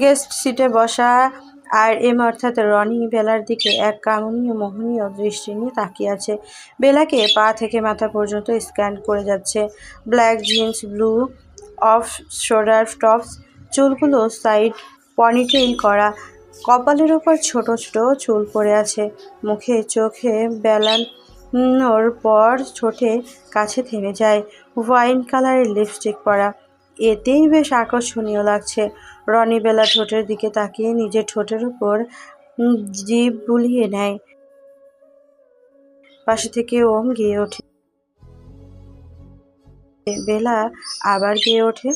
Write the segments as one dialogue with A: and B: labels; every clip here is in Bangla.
A: গেস্ট সিটে বসা আর এম অর্থাৎ রনি বেলার দিকে এক কামনীয় মোহনীয় দৃষ্টি নিয়ে তাকিয়ে আছে। বেলাকে পা থেকে মাথা পর্যন্ত স্ক্যান করে যাচ্ছে। Black jeans, blue off shoulder tops, চুলগুলো সাইড পনিটেইল করা। কপালের ওপর ছোট ছোট চুল পড়ে আছে। মুখে, চোখে বেলানোর পর ছোটে কাছে থেমে যায়। ওয়াইন কালারের লিপস্টিক পরা। এতেই বেশ আকর্ষণীয় লাগছে। রনি বেলা ঠোঁটের দিকে তাকিয়ে নিজের ঠোঁটের উপর জীব বুলিয়ে নেয়। পাশে থেকে ওম গিয়ে ওঠে। বেলা আবার গিয়ে ওঠে।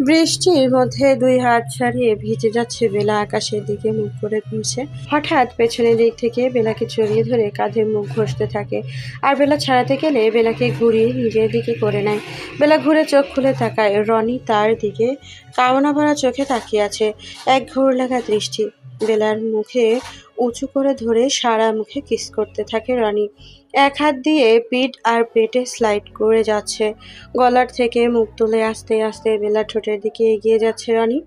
A: বৃষ্টির মধ্যে দুই হাত ছাড়িয়ে ভিজে যাচ্ছে বেলা আকাশের দিকে, মুখ করে ঘুরছে হঠাৎ পেছনের দিক থেকে বেলাকে জড়িয়ে ধরে কাঁধে মুখ ঘষতে থাকে। আর বেলা ছাড়াতে গেলে বেলাকে ঘুরিয়ে নিজের দিকে করে নেয়। বেলা ঘুরে চোখ খুলে তাকায়, রনি তার দিকে কামনা ভরা চোখে তাকিয়ে আছে। এক ঘোর লাগা দৃষ্টি। বেলার মুখে উঁচু করে ধরে সারা মুখে কিস করতে থাকে রনি। এক হাত দিয়ে পিঠ আর পেটে স্লাইড করে যাচ্ছে। গলার থেকে মুখ তুলে আস্তে আস্তে বেলা ঠোঁটের দিকে এগিয়ে যাচ্ছে রনি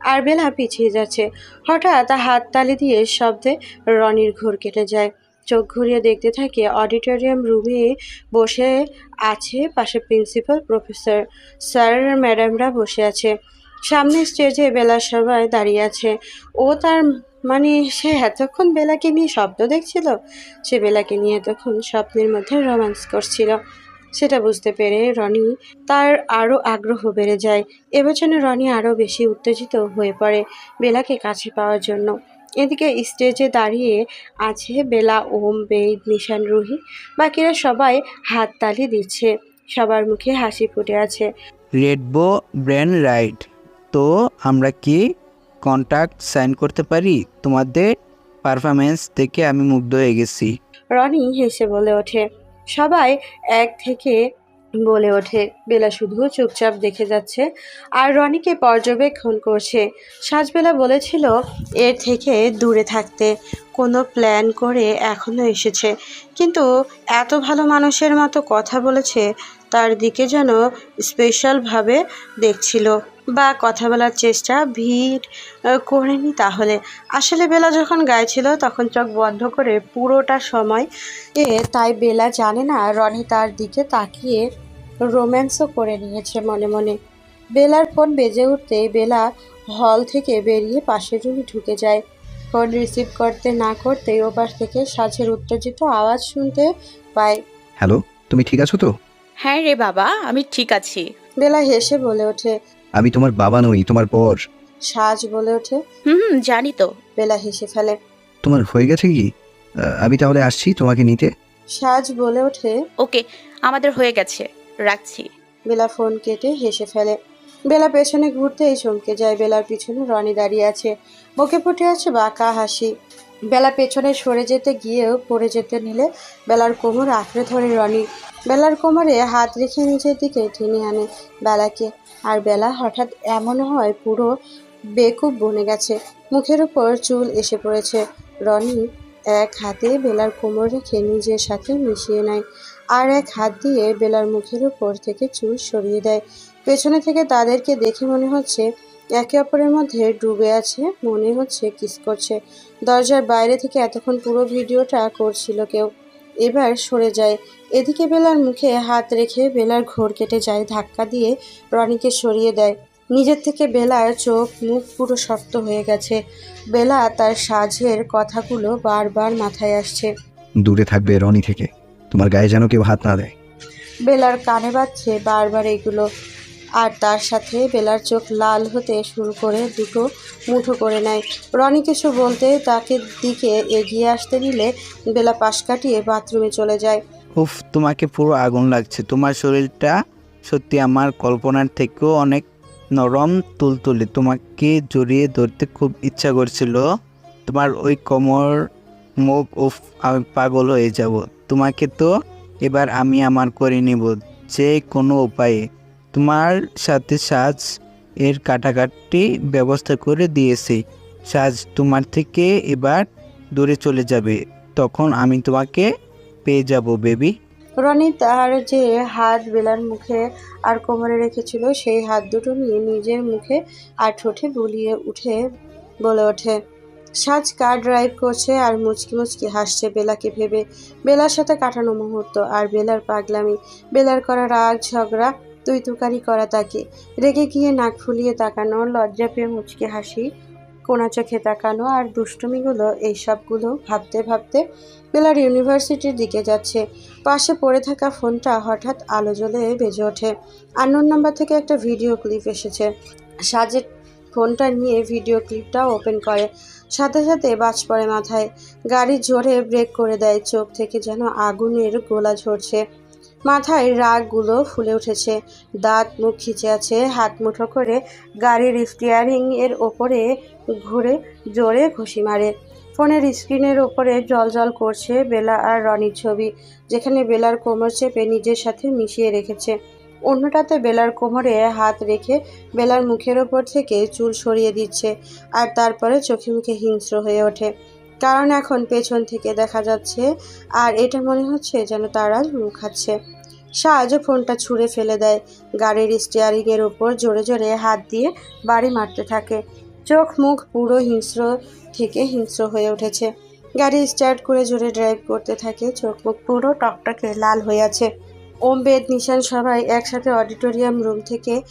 A: আর বেলা পিছিয়ে যাচ্ছে। হঠাৎ হাত তালি দিয়ে শব্দে রনির ঘোর কেটে যায়। চোখ ঘুরিয়ে দেখতে থাকে অডিটোরিয়াম রুমে বসে আছে পাশে প্রিন্সিপাল প্রফেসর। স্যার, ম্যাডামরা বসে আছে। সামনে স্টেজে বেলা সবাই দাঁড়িয়ে আছে। ও তার মানে সে এতক্ষণ বেলাকে নিয়ে স্বপ্ন দেখছিল? সে বেলাকে নিয়ে এতক্ষণ স্বপ্নের মধ্যে রোম্যান্স করছিল। সেটা বুঝতে পেরে রনি তার আরও আগ্রহ বেড়ে যায়। এবছরে রনি আরও বেশি উত্তেজিত হয়ে পড়ে বেলাকে কাছে পাওয়ার জন্য। এদিকে স্টেজে দাঁড়িয়ে আছে বেলা, ওম, বেদ, নিশান, রুহি। বাকিরা সবাই হাততালি দিচ্ছে। সবার মুখে হাসি ফুটে আছে।
B: Redbo brand right. তো আমরা কি কন্ট্যাক্ট সাইন করতে পারি? তোমাদের পারফরমেন্স দেখে আমি মুগ্ধ হয়ে গেছি।
A: রনি হেসে বলে ওঠে। সবাই এক থেকে বলে ওঠে। বেলা শুধু চুপচাপ দেখে যাচ্ছে আর রনিকে পর্যবেক্ষণ করছে। সাজবেলা বলেছিল এর থেকে দূরে থাকতে। কোনো প্ল্যান করে এখনও এসেছে। কিন্তু এত ভালো মানুষের মতো কথা বলেছে তার দিকে যেন স্পেশালভাবে দেখছিল। বা কথা বলার চেষ্টা ভিড় করেনি তাহলে। আসলে বেলা যখন গাইছিল তখন চোখ বন্ধ করে পুরোটা সময় এ, তাই বেলা জানে না, রনি তার দিকে তাকিয়ে রোম্যান্সও করে নিয়েছে মনে মনে। বেলার ফোন বেজে উঠতে বেলা হল থেকে বেরিয়ে পাশের রুমে ঢুকে যায়। ফোন রিসিভ করতে না করতেই ওপাশ থেকে সাজের উত্তেজিত আওয়াজ শুনতে পায়।
C: হ্যালো তুমি ঠিক আছো তো?
D: হ্যাঁ রে বাবা আমি ঠিক আছি।
A: বেলা হেসে বলে ওঠে
C: আমি তোমার বাবা নই তোমার বর
A: সাজ বলে ওঠে।
D: হুম হুম জানি তো।
A: বেলা হেসে ফেলে।
C: তোমার হয়ে গেছে কি? আহ, আমি তাহলে আসছি তোমাকে নিতে?
A: সাজ বলে ওঠে।
D: ওকে আমাদের হয়ে গেছে রাখছি।
A: বেলা ফোন কেটে হেসে ফেলে। বেলা পেছনে ঘুরতেই চমকে যায়। বেলার পিছনে রনি দাঁড়িয়ে আছে। মুখে ফুটে আছে বাঁকা হাসি। বেলা পেছনে সরে যেতে গিয়েও পড়ে যেতে নিলে বেলার কোমর আঁকড়ে ধরে রনি। বেলার কোমরে হাত রেখে নিজের দিকে টেনে আনে বেলাকে। আর বেলা হঠাৎ এমন হয় পুরো বেকুব বনে গেছে। মুখের উপর চুল এসে পড়েছে। রনি এক হাতে বেলার কোমর রেখে নিজের সাথে মিশিয়ে নেয় আর এক হাত দিয়ে বেলার মুখের উপর থেকে চুল সরিয়ে দেয়। পেছনে থেকে তাদেরকে দেখে মনে হচ্ছে একে অপরের মধ্যে ডুবে আছে, মনে হচ্ছে কিস করছে। দরজার বাইরে থেকে এতক্ষণ পুরো ভিডিওটা করছিল কেউ। এবার সরে যায়। এদিকে বেলার মুখে হাত রেখে বেলার ঘোর কেটে যায় ধাক্কা দিয়ে রনিকে সরিয়ে দেয়। নিজের থেকে বেলার চোখ মুখ পুরো শক্ত হয়ে গেছে। বেলা তার সাজের কথাগুলো বারবার মাথায় আসছে।
C: দূরে থাকবে রনি থেকে। তোমার গায়ে যেন কেউ হাত না দেয়।
A: বেলার কানে বাজছে বারবার এগুলো। আর তার সাথে বেলার চোখ লাল হতে শুরু করে দুটো মুঠো করে নেয়। রনি কিছু বলতে তাকে দিকে এগিয়ে আসতে নিলে বেলা পাশ কাটিয়ে বাথরুমে চলে যায়।
B: উফ, তোমাকে পুরো আগুন লাগছে। তোমার শরীরটা সত্যি আমার কল্পনার থেকেও অনেক নরম, তুলতুলে। তোমাকে জড়িয়ে ধরতে খুব ইচ্ছা করছিল। তোমার ওই কোমর মুখ, উফ, আমি পাগল হয়ে যাব। তোমাকে তো এবার আমি আমার করে নেব, যে কোনো উপায়ে। তোমার সাথে সাজ এর কাটাকাটি ব্যবস্থা করে দিয়েছি। সাজ তোমার থেকে এবার দূরে চলে যাবে। তখন আমি তোমাকে পেয়ে যাব, বেবি।
A: রনি তার যে হাত বেলার মুখে আর কোমরে রেখেছিল, সেই হাত দুটো নিয়ে নিজের মুখে আর ঠোঁটে বুলিয়ে উঠে বলে ওঠে, সাজ, কার ড্রাইভ করছে? আর মুচকি মুচকি হাসছে বেলাকে ভেবে। বেলার সাথে কাটানো মুহূর্ত আর বেলার পাগলামি, বেলার করা রাগ ঝগড়া তুই তুকারি করা তাকে। রেগে গিয়ে নাক ফুলিয়ে তাকানো, লজ্জা পেয়ে মুচকে হাসি, কোনা চোখে তাকানো আর দুষ্টুমিগুলো এইসবগুলো ভাবতে ভাবতে বেলার ইউনিভার্সিটির দিকে যাচ্ছে। পাশে পড়ে থাকা ফোনটা হঠাৎ আলো জ্বলে বেজে ওঠে। আন্নোন নাম্বার থেকে একটা ভিডিও ক্লিপ এসেছে। সাজের ফোনটা নিয়ে ভিডিও ক্লিপটা ওপেন করে। সাথে সাথে বাজ পড়ে মাথায়। গাড়ি জোরে ব্রেক করে দেয়, চোখ থেকে যেন আগুনের গোলা ঝরছে। মাথায় রাগগুলো ফুলে উঠেছে। দাঁত মুখ খিচে আছে, হাত মুঠো করে গাড়ির স্টিয়ারিং এর ওপরে ঘুরে জোরে ঘুষি মারে। ফোনের স্ক্রিনের ওপরে জল জল করছে বেলা আর রনির ছবি, যেখানে বেলার কোমর চেপে নিজের সাথে মিশিয়ে রেখেছে। অন্যটাতে বেলার কোমরে হাত রেখে বেলার মুখের ওপর থেকে চুল সরিয়ে দিচ্ছে আর তারপরে চোখে মুখে হিংস্র হয়ে ওঠে। কারণ এখন পেছন থেকে দেখা যাচ্ছে, আর এটা মনে হচ্ছে যেন তারা মুখ খাচ্ছে। সাহায্য ফোনটা ছুঁড়ে ফেলে দেয়। গাড়ির স্টিয়ারিংয়ের ওপর জোরে জোরে হাত দিয়ে বাড়ি মারতে থাকে। চোখ, মুখ পুরো হিংস্র থেকে হিংস্র হয়ে উঠেছে। গাড়ি স্টার্ট করে জোরে ড্রাইভ করতে থাকে। চোখ, মুখ পুরো টকটকে লাল হয়ে আছে। ওম বেদ নিশান সবাই একসাথে অডিটোরিয়াম রুম থেকে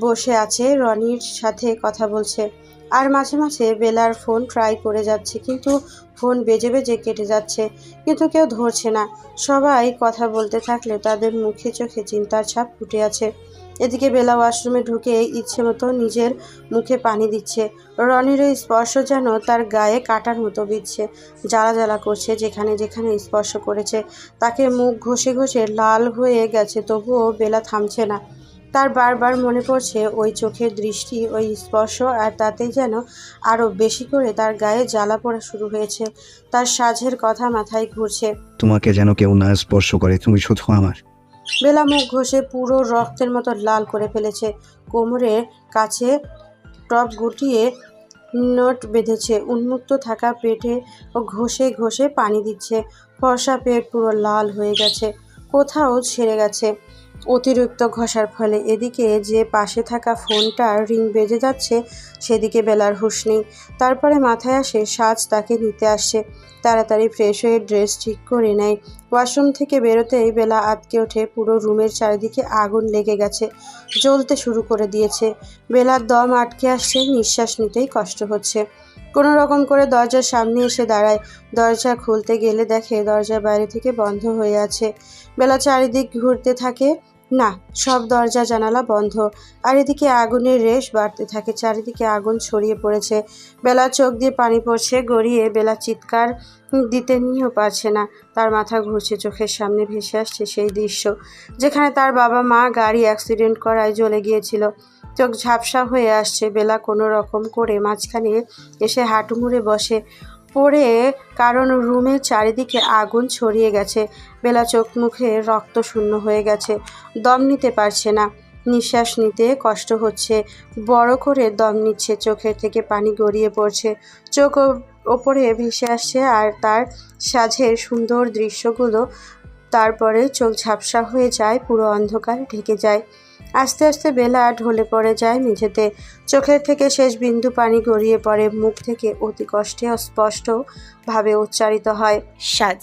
A: বসে আছে। রনির সাথে কথা বলছে। আর মাঝে মাঝে বেলার ফোন ট্রাই করে যাচ্ছে, কিন্তু ফোন বেজে বেজে কেটে যাচ্ছে, কিন্তু কেউ ধরছে না। সবাই কথা বলতে থাকলে তাদের মুখে চোখে চিন্তার ছাপ ফুটে আছে। এদিকে বেলা ওয়াশরুমে ঢুকে ইচ্ছে মতো নিজের মুখে পানি দিচ্ছে। রনির স্পর্শ যেন তার গায়ে কাটার মতো বিচ্ছে জ্বালা জ্বালা করছে যেখানে যেখানে স্পর্শ করেছে। তাকে মুখ ঘষে ঘষে লাল হয়ে গেছে, তবুও বেলা থামছে না। তার বারবার মনে পড়ছে ওই চোখের দৃষ্টি ওই স্পর্শ আর তাতেই যেন আরও বেশি করে তার গায়ে জ্বালা পড়া শুরু হয়েছে। তার সাজের কথা মাথায় ঘুরছে।
C: তোমাকে যেন কেউ না স্পর্শ করে তুমি শুধু আমার।
A: বেলা মুখ ঘষে পুরো রক্তের মতো লাল করে ফেলেছে। কোমরের কাছে টপ গুটিয়ে নোট বেঁধেছে। উন্মুক্ত থাকা পেটে ও ঘষে ঘষে পানি দিচ্ছে। ফর্সা পেট পুরো লাল হয়ে গেছে। কোথাও ছেড়ে গেছে। অতিরিক্ত ঘষার ফলে এদিকে যে পাশে থাকা ফোনটা রিং বেজে যাচ্ছে, সেদিকে বেলার হুঁশ নেই। তারপরে মাথায় আসে, সাজ তাকে নিতে আসছে। তাড়াতাড়ি ফ্রেশ হয়ে ড্রেস ঠিক করে নেয়। ওয়াশরুম থেকে বেরোতেই বেলা আটকে ওঠে, পুরো রুমের চারিদিকে আগুন লেগে গেছে। জ্বলতে শুরু করে দিয়েছে। বেলার দম আটকে আসছে, নিঃশ্বাস নিতেই কষ্ট হচ্ছে। কোনো রকম করে দরজার সামনে এসে দাঁড়ায়। দরজা খুলতে গেলে দেখে দরজা বাইরে থেকে বন্ধ হয়ে আছে। বেলা চারিদিক ঘুরতে থাকে না, সব দরজা, জানালা বন্ধ। আর এদিকে আগুনের রেশ বাড়তে থাকে, চারিদিকে আগুন ছড়িয়ে পড়েছে। বেলা চোখ দিয়ে পানি পড়ছে, গড়িয়ে বেলা চিৎকার দিতে নিয়েও পারছে না। তার মাথা ঘুরছে, চোখের সামনে ভেসে আসছে সেই দৃশ্য, যেখানে তার বাবা মা গাড়ি অ্যাক্সিডেন্ট করায় জ্বলে গিয়েছিল। চোখ ঝাপসা হয়ে আসছে, বেলা কোনো রকম করে মাঝখানে এসে হাঁটু মুড়ে বসে। পড়ে কারণ রুমের চারিদিকে আগুন ছড়িয়ে গেছে। বেলা চোখ মুখে রক্ত শূন্য হয়ে গেছে। দম নিতে পারছে না। নিঃশ্বাস নিতে কষ্ট হচ্ছে। বড় করে দম নিচ্ছে। চোখের থেকে পানি গড়িয়ে পড়ছে। চোখ ওপরে ভেসে আসছে আর তার সাজের সুন্দর দৃশ্যগুলো। তারপরে চোখ ঝাপসা হয়ে যায়। পুরো অন্ধকার ঢেকে যায়। আস্তে আস্তে বেলা ঢলে পড়ে যায় মেঝেতে। চোখের থেকে শেষ বিন্দু পানি গড়িয়ে পড়ে মুখ থেকে অতি কষ্টে স্পষ্টভাবে উচ্চারিত হয়।
D: সাজ।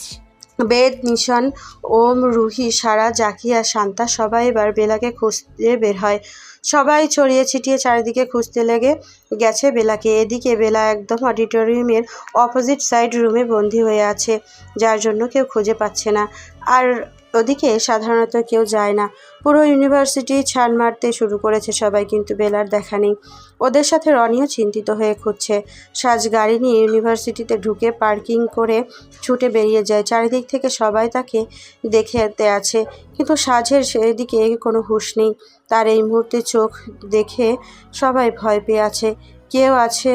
A: বেদ নিশান ওম রুহি সারা জাকিয়া শান্তা সবাই এবার বেলাকে খুঁজতে বের হয়। সবাই ছড়িয়ে ছিটিয়ে চারিদিকে খুঁজতে লেগে গেছে বেলাকে। এদিকে বেলা একদম অডিটোরিয়ামের অপোজিট সাইড রুমে বন্দি হয়ে আছে যার জন্য কেউ খুঁজে পাচ্ছে না। আর ওদিকে সাধারণত কেউ যায় না। পুরো ইউনিভার্সিটি ছান মারতে শুরু করেছে সবাই, কিন্তু বেলার দেখা নেই। ওদের সাথে রনিও চিন্তিত হয়ে খুঁজছে। সাজ গাড়ি নিয়ে ইউনিভার্সিটিতে ঢুকে পার্কিং করে ছুটে বেরিয়ে যায়। চারিদিক থেকে সবাই তাকে দেখে আছে, কিন্তু সাজের সেদিকে কোনো হুঁশ নেই। তার এই মুহূর্তে চোখ দেখে সবাই ভয় পেয়ে আছে। কেউ আছে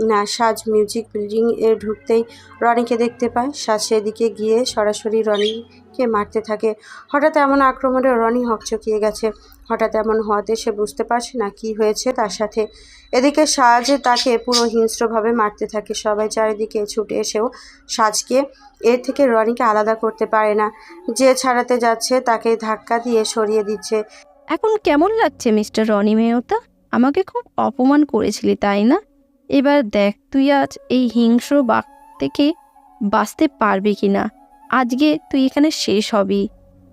A: না, সাজ মিউজিক বিল্ডিং এ ঢুকতেই রনিকে দেখতে পায়। সাজ সেদিকে গিয়ে সরাসরি রনিকে মারতে থাকে। হঠাৎ এমন আক্রমণে রনি হকচকিয়ে গেছে। হঠাৎ এমন হওয়াতে সে বুঝতে পারছে না কি হয়েছে তার সাথে। এদিকে সাজ তাকে পুরো হিংস্রভাবে মারতে থাকে। সবাই চারিদিকে ছুটে এসেও সাজকে এর থেকে রনিকে আলাদা করতে পারে না। যে ছাড়াতে যাচ্ছে তাকে ধাক্কা দিয়ে সরিয়ে দিচ্ছে।
E: এখন কেমন লাগছে মিস্টার রনি মেহতা? আমাকে খুব অপমান করেছিলি, তাই না? এবার দেখ তুই আজ এই হিংস্র বাঘ থেকে বাঁচতে পারবি কি না আজকে তুই এখানে শেষ হবি।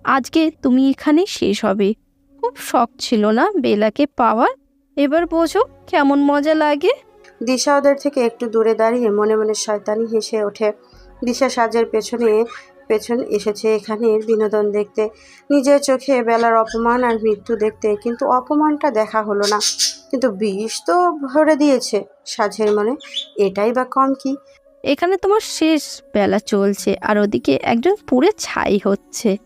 E: আজকে তুমি এখানে শেষ হবে। খুব শখ ছিল না বেলাকে পাওয়ার? এবার বোঝো কেমন মজা লাগে।
A: দিশা ওদের থেকে একটু দূরে দাঁড়িয়ে মনে মনে শয়তানি হেসে ওঠে। দিশা সাজের পেছনে পেছন এসেছে এখানের বিনোদন দেখতে। নিজের চোখে বেলার অপমান আর মৃত্যু দেখতে কিন্তু অপমানটা দেখা হলো না। কিন্তু বিষ তো ভরে দিয়েছে সাজের মনে। এটাই বা কম কি?
E: এখানে তোমার শেষ বেলা চলছে আর ওদিকে একজন পুড়ে ছাই হচ্ছে।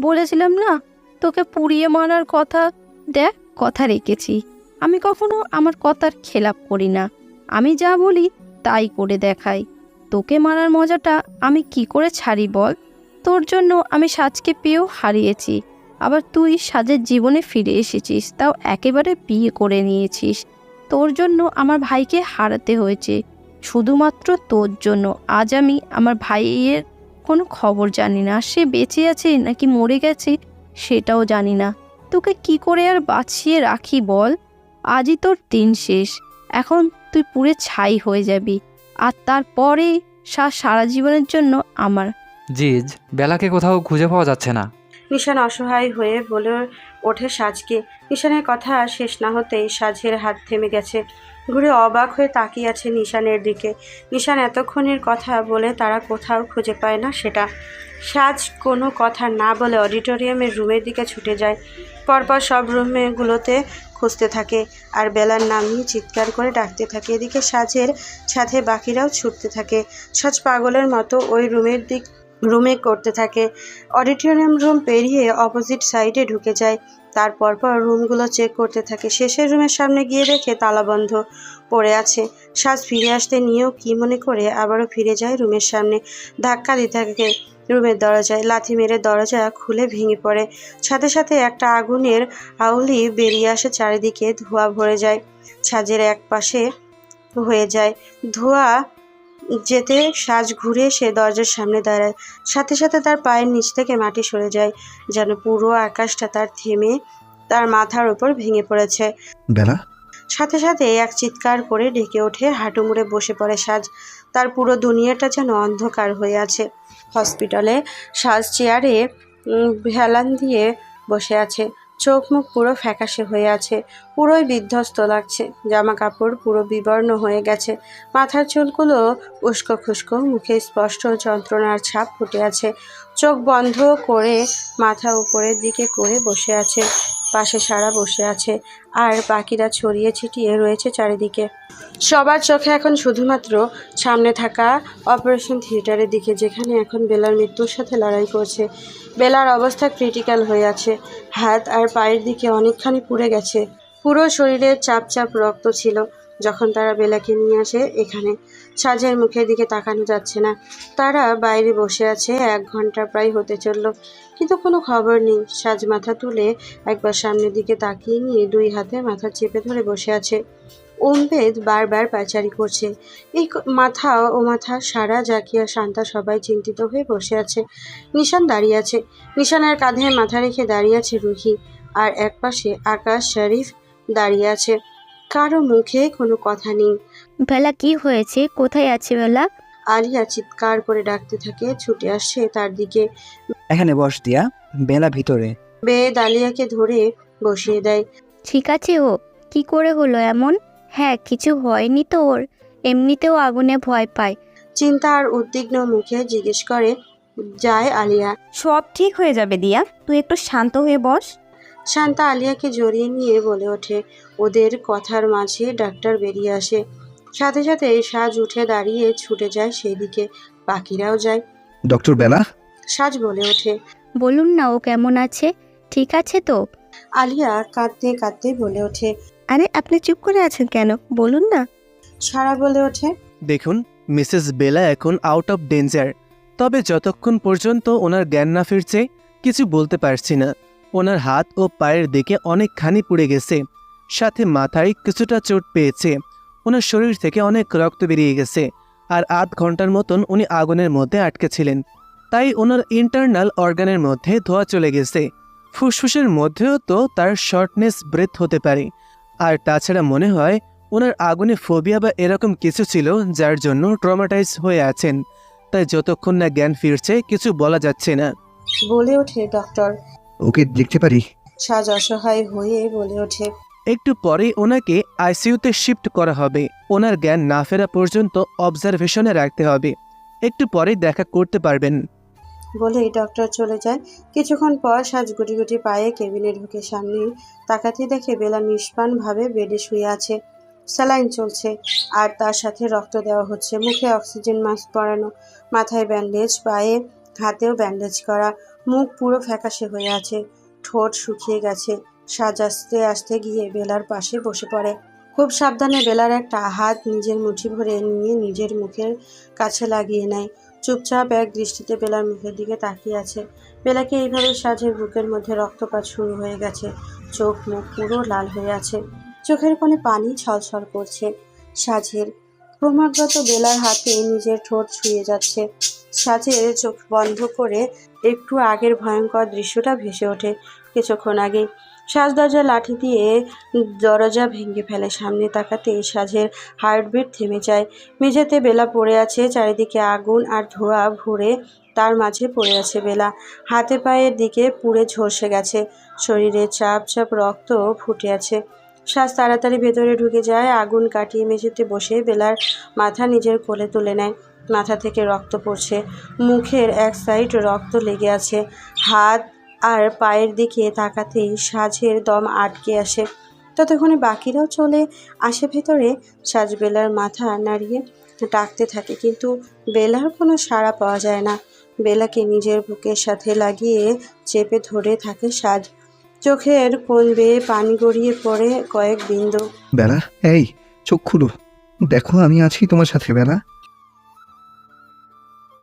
E: বলেছিলাম না, তোকে পুড়িয়ে মারার কথা? দেখ, কথা রেখেছি। আমি কখনো আমার কথার খেলাপ করি না। আমি যা বলি তাই করে দেখাই। তোকে মারার মজাটা আমি কি করে ছাড়ি বল? তোর জন্য আমি সাজকে পেয়েও হারিয়েছি। আবার তুই সাজের জীবনে ফিরে এসেছিস, তাও একেবারে বিয়ে করে নিয়েছিস। তোর জন্য আমার ভাইকে হারাতে হয়েছে। শুধুমাত্র তোর জন্য। আজ আমি আমার ভাইয়ের কোনো খবর জানি না। সে বেঁচে আছে নাকি মরে গেছে সেটাও জানি না। তোকে কি করে আর বাঁচিয়ে রাখি বল? আজই তোর দিন শেষ। এখন তুই পুরে ছাই হয়ে যাবি। আর তারপরে সারা জীবনের জন্য আমার
F: জিজ, বেলাকে কোথাও খুঁজে পাওয়া যাচ্ছে না।
A: নিশান অসহায় হয়ে বলে ওঠে সাজকে। নিশানের কথা শেষ না হতেই সাজের হাত থেমে গেছে। ঘুরে অবাক হয়ে তাকিয়ে আছে নিশানের দিকে। নিশান এতক্ষণের কথা বলে তারা কোথাও খুঁজে পায় না সেটা। সাজ কোনো কথা না বলে অডিটোরিয়ামের রুমের দিকে ছুটে যায়। পরপর সব রুমগুলোতে খুঁজতে থাকে আর বেলার নাম নিয়ে চিৎকার করে ডাকতে থাকে। এদিকে সাজের সাথে বাকিরাও ছুটতে থাকে। সাজ পাগলের মতো ওই রুমের দিক রুমে করতে থাকে। অডিটোরিয়াম রুম পেরিয়ে অপোজিট সাইডে ঢুকে যায়। তারপর পর রুমগুলো চেক করতে থাকে। শেষের রুমের সামনে গিয়ে দেখে তালা বন্ধ পড়ে আছে। সাজ ফিরে আসতে নিয়েও কি মনে করে আবারও ফিরে যায় রুমের সামনে। ধাক্কা দিতে থাকে রুমের দরজায়। লাথি মেরে দরজা খুলে ভেঙে পড়ে। সাথে সাথে একটা আগুনের আউলি বেরিয়ে আসে চারিদিকে। ধোঁয়া ভরে যায়। ছাজের এক পাশে হয়ে যায়। ধোঁয়া যেতে সাজ ঘুরে সে দরজার সামনে দাঁড়ায়। সাথে সাথে তার পায়ের নিচ থেকে মাটি সরে যায় যেন পুরো আকাশটা তার থেমে তার মাথার ওপর ভেঙে পড়েছে।
C: বেলা?
A: সাথে সাথে এক চিৎকার করে ডেকে ওঠে হাঁটু মুড়ে বসে পড়ে সাজ। তার পুরো দুনিয়াটা যেন অন্ধকার হয়ে আছে। হসপিটালে সাজ চেয়ারে হেলান দিয়ে বসে আছে। চোখ মুখ পুরো ফ্যাকাশে হয়ে আছে, পুরোই বিধ্বস্ত লাগছে জামা কাপড় পুরো বিবর্ণ হয়ে গেছে, মাথার চুলগুলো উস্কো খুস্কো মুখে স্পষ্ট যন্ত্রণার ছাপ ফুটে আছে, চোখ বন্ধ করে মাথা উপরের দিকে করে বসে আছে পাশে সারা বসে আছে আর বাকিরা ছড়িয়ে ছিটিয়ে রয়েছে চারিদিকে। সবার চোখে এখন শুধুমাত্র সামনে থাকা অপারেশন থিয়েটারের দিকে, যেখানে এখন বেলার মৃত্যুর সাথে লড়াই করছে। বেলার অবস্থা ক্রিটিক্যাল হয়ে আছে। হাত আর পায়ের দিকে অনেকখানি পুড়ে গেছে। পুরো শরীরে চাপ চাপ রক্ত ছিল। যখন তারা বেলাকে নিয়ে আসে, এখানে সাজের মুখের দিকে তাকানো যাচ্ছে না। তারা বাইরে বসে আছে, এক ঘণ্টা প্রায় হতে চলল, কিন্তু কোনো খবর নেই। সাজ মাথা তুলে একবার সামনের দিকে তাকিয়ে নিয়ে দুই হাতে মাথা চেপে ধরে বসে আছে। ওমবেদ বারবার পাচারি করছে। এই মাথা ও মাথা সারা জাকিয়া শান্তা সবাই চিন্তিত হয়ে বসে আছে। নিশান দাঁড়িয়ে আছে। নিশানের কাঁধে মাথা রেখে দাঁড়িয়ে আছে রুহি। আর একপাশে আকাশ শরীফ দাঁড়িয়ে আছে। কারও মুখে কোনো কথা নেই।
G: বেলা কি হয়েছে? কোথায় আছে বেলা?
A: আলিয়া চিৎকার করে ডাকতে থাকে ছুটে আসছে তার দিকে।
B: এখানে বস দিয়া বেলা ভিতরে।
A: বেদ আলিয়াকে ধরে বসিয়ে দেয়।
G: ঠিক আছে ও কি করে হলো এমন? হ্যাঁ কিছু হয়নি তো ওর। এমনিতেও আগুনে ভয় পায়।
A: চিন্তা আর উদ্বিগ্ন মুখে জিজ্ঞেস করে যায় আলিয়া।
H: সব ঠিক হয়ে যাবে দিয়া তুই একটু শান্ত হয়ে বস।
A: শান্তা আলিয়াকে জড়িয়ে নিয়ে বলে ওঠে ওদের কথার মাঝে ডাক্তার বেরিয়ে আসে। সাথে সাথে সাজ উঠে দাঁড়িয়ে ছুটে যায় সেই দিকে বাকিরাও যায়।
C: ডক্টর বেলা?
A: সাজ বলে ওঠে
G: বলুন না ও কেমন আছে? ঠিক আছে তো?
A: আলিয়া কাঁদতে কাঁদতে বলে ওঠে
H: আরে আপনি চুপ করে আছেন কেন? বলুন না।
A: সারা বলে ওঠে
I: দেখুন মিসেস বেলা এখন আউট অফ ডেঞ্জার তবে যতক্ষণ পর্যন্ত ওনার জ্ঞান না ফিরছে কিছু বলতে পারছি না। ওনার হাত ও পায়ের দিকে অনেকখানি পুড়ে গেছে। সাথে মাথায় কিছুটা চোট পেয়েছে। ওনার শরীর থেকে অনেক রক্ত বেরিয়ে গেছে আর আধ ঘণ্টার মতন উনি আগুনের মধ্যে আটকে ছিলেন। তাই ওনার ইন্টারনাল অর্গানের মধ্যে ধোয়া চলে গেছে। ফুসফুসের মধ্যেও তো তার শর্টনেস ব্রেথ হতে পারে। আর তাছাড়া মনে হয় ওনার আগুনে ফোবিয়া বা এরকম কিছু ছিল যার জন্য ট্রমাটাইজ হয়ে আছেন। তাই যতক্ষণ না জ্ঞান ফিরছে, কিছু বলা যাচ্ছে না।
A: বলে ওঠে, ডক্টর।
C: ওকে দেখতে পারি?
A: সাজ অসহায় হয়ে বলে ওঠে।
I: একটু পরেই ওনাকে আইসিইউতে শিফট করা হবে। ওনার জ্ঞান না ফেরা পর্যন্ত অবজারভেশনে রাখতে হবে। একটু পরেই দেখা করতে পারবেন।
A: বলেই ডক্টর চলে যায়। কিছুক্ষণ পর সাজ গুটি গুটি পায়ে কেবিনে ঢুকে সামনে তাকাতে দেখে বেলা নিষ্পানভাবে বেডে শুয়ে আছে। স্যালাইন চলছে আর তার সাথে রক্ত দেওয়া হচ্ছে। মুখে অক্সিজেন মাস্ক পরানো মাথায় ব্যান্ডেজ পায়ে হাতেও ব্যান্ডেজ করা। মুখ পুরো ফ্যাকাশে হয়ে আছে। ঠোঁট শুকিয়ে গেছে। সাজ আস্তে আস্তে গিয়ে বেলার পাশে বসে পড়ে। খুব সাবধানে বেলার একটা হাত নিজের মুঠি ভরে নিয়ে নিজের মুখের কাছে লাগিয়ে নেয়। চুপচাপ এক দৃষ্টিতে বেলার মুখের দিকে তাকিয়ে আছে। বেলাকে এইভাবে সাজের বুকের মধ্যে রক্তপাত শুরু হয়ে গেছে। চোখ মুখ পুরো লাল হয়ে আছে। চোখের কোণে পানি ছলছল করছে। সাজের ক্রমাগত বেলার হাতে নিজের ঠোঁট ছুঁয়ে যাচ্ছে। সাজের চোখ বন্ধ করে একটু আগের ভয়ঙ্কর দৃশ্যটা ভেসে ওঠে কিছুক্ষণ আগে। সাজ দরজা লাঠি দিয়ে দরজা ভেঙে ফেলে। সামনে তাকাতে সাজের হার্টবিট থেমে যায়। মেঝেতে বেলা পড়ে আছে, চারিদিকে আগুন আর ধোঁয়া ভরে তার মাঝে পড়ে আছে বেলা। হাতে পায়ের দিকে পুড়ে ঝলসে গেছে। শরীরে চাপ চাপ রক্ত ফুটে আছে। শ্বাস তাড়াতাড়ি ভেতরে ঢুকে যায়, আগুন কাটিয়ে মেঝেতে বসে বেলার মাথা নিজের কোলে তুলে নেয়। মাথা থেকে রক্ত পড়ছে। মুখের এক সাইড রক্ত লেগে আছে। হাত আর পায়ের দিকে তাকাতেই সাজের দম আটকে আসে। ততক্ষণে বাকিরাও চলে আসে ভেতরে। সাজ বেলার মাথা নাড়িয়ে ডাকতে থাকে, কিন্তু বেলার কোনো সাড়া পাওয়া যায় না। বেলাকে নিজের বুকের সাথে লাগিয়ে চেপে ধরে থাকে সাজ। চোখের কোন বেয়ে পানি গড়িয়ে পড়ে কয়েক বিন্দু।
C: বেলা, এই, চোখ খুলো। দেখো, আমি আছি তোমার সাথে, বেলা।